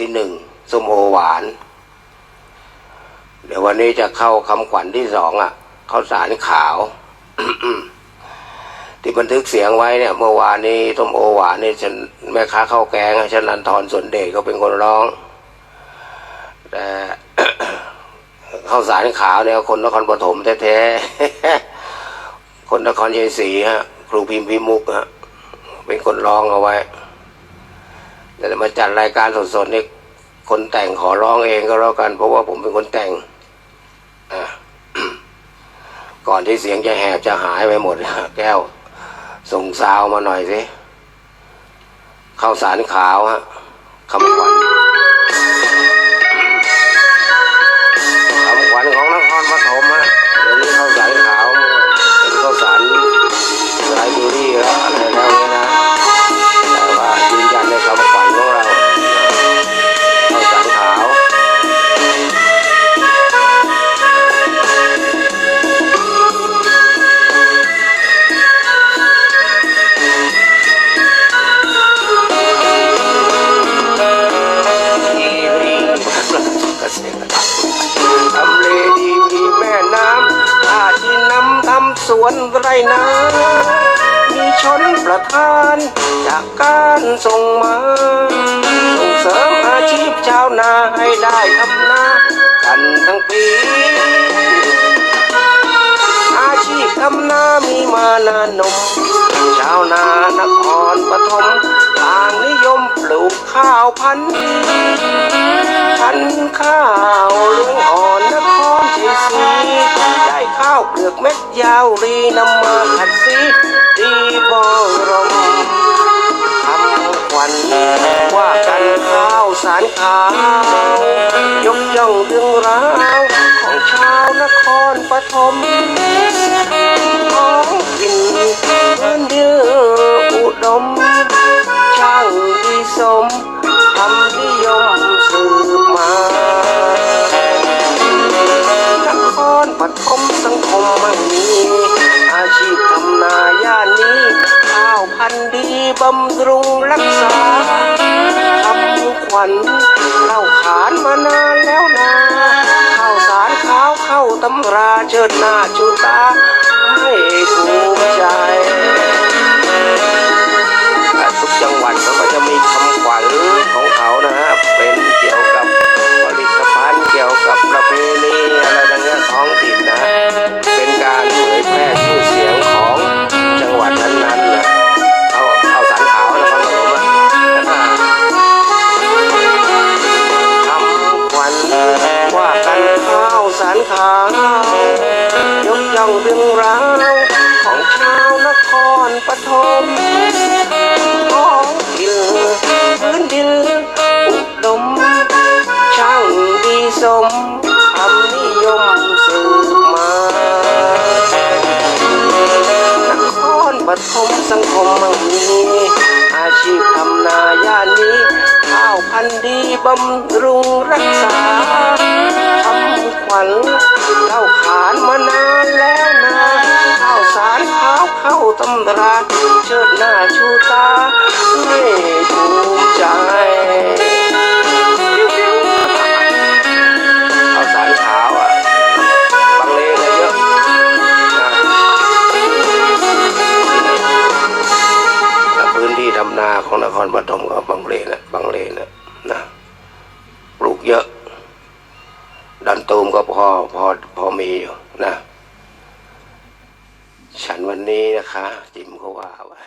ที่หนึ่งส้มโอหวาน เดี๋ยววันนี้จะเข้าคำขวัญที่สองอะข้าวสารขาว ที่บันทึกเสียงไว้เนี่ย เมื่อวานนี้ส้มโอหวานนี่ฉันแม่ค้าข้าวแกงฉันนันทรสนเดชเขาเป็นคนร้อง แต่ข้าวสารขาวเนี่ยคนนครปฐมแท้ๆคนนครชัยศรีฮะครูพิมพ์พิมุกฮะเป็นคนร้องเอาไว้ แต่มาจัดรายการสดๆนี่คนแต่งขอร้องเองก็แล้วกัน เพราะว่าผมเป็นคนแต่งก่อนที่เสียงจะแหบจะหายไปหมดแก้ว ส่งซาวมาหน่อยสิข้าวสารขาวฮะคำขวัญ สวนไรนามีชนประทานจากการส่งมา ส่งเสริมอาชีพชาวนาให้ได้ทำนากันทั้งปี อาชีพทำนามีมานานนม ชาวนานครปฐมต่างนิยมปลูกข้าวพันธุ์พันธุ์ข้าวหลืองอ่อน เปลือกเม็ดยาวรีนำมาขัดสีดีบอรมคำขวัญว่ากันข้าวสารขาว ยกย่องเรื่องราว บำรุงรักษาทำขวัญเล่าขานมานานแล้วนาข้าวสารขาวเข้าตำราเชิดหน้าชูตาให้ภูมิใจทุกจังหวัดเขาก็จะมีคำขวัญของเขานะฮะ ขาวยกย่องเรื่องราวของชาวนครปฐมของกินพื้นดินอุดมช่างดีสมคำนิยมสืบมานครปฐมสังคมมั่งมีอาชีพทำนาย่านนี้ข้าวพันธุ์ดีบำรุงรักษา ตำราเชิดหน้าชูตาให้ภูมิใจข้าสารขาวอะบางเลนเยอะนะพื้นที่ทำนาของนครปฐมก็บางเลนนะบางเลนนะนะปลูกเยอะดันตูมก็พอพอพอมีอยู่นะ ฉันวันนี้นะคะจิมเขาว่าว่า